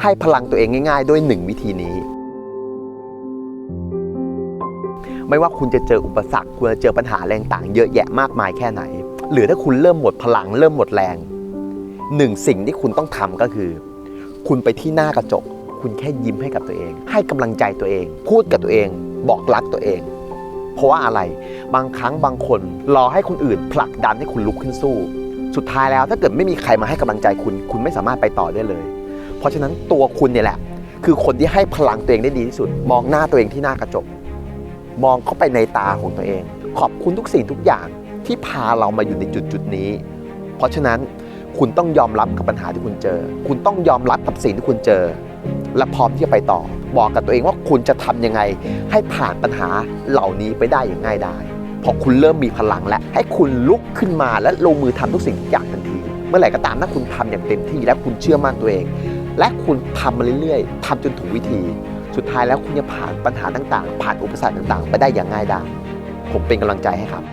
ให้พลังตัวเองง่าย ๆ ด้วยหนึ่งวิธีนี้ ไม่ว่าคุณจะเจออุปสรรคคุณจะเจอปัญหาแรงต่างเยอะแยะมากมายแค่ไหน หรือถ้าคุณเริ่มหมดพลังเริ่มหมดแรงหนึ่งสิ่งที่คุณต้องทำก็คือ คุณไปที่หน้ากระจก คุณแค่ยิ้มให้กับตัวเอง ให้กำลังใจตัวเอง พูดกับตัวเอง บอกรักตัวเอง เพราะว่าอะไรบางครั้งบางคนรอให้คนอื่นผลักดันให้คุณลุกขึ้นสู้ สุดท้ายแล้วถ้าเกิดไม่มีใครมาให้กำลังใจคุณ คุณไม่สามารถไปต่อได้เลย เพราะฉะนั้นตัวคุณเนี่ยแหละ คือคนที่ให้พลังตัวเองได้ดีที่สุด มองหน้าตัวเองที่หน้ากระจก มองเข้าไปในตาของตัวเอง ขอบคุณทุกสิ่งทุกอย่างที่พาเรามาอยู่ในจุดจุดนี้ เพราะฉะนั้นคุณต้องยอมรับกับปัญหาที่คุณเจอ คุณต้องยอมรับกับสิ่งที่คุณเจอ และพร้อมที่จะไปต่อ บอกกับตัวเองว่าคุณจะทำยังไง ให้ผ่านปัญหาเหล่านี้ไปได้อย่างง่ายดายพอคุณเริ่มมีพลังแล้วให้คุณลุกขึ้นมาและลงมือทำทุกสิ่งทุกอย่างทันที เมื่อไหร่ก็ตามถ้าคุณทำอย่างเต็มที่และคุณเชื่อมั่นตัวเอง และคุณทำมาเรื่อยๆทำจนถูกวิธี สุดท้ายแล้วคุณจะผ่านปัญหาต่างๆ ผ่านอุปสรรคต่างๆ ไปได้อย่างง่ายดายผมเป็นกำลังใจให้ครับ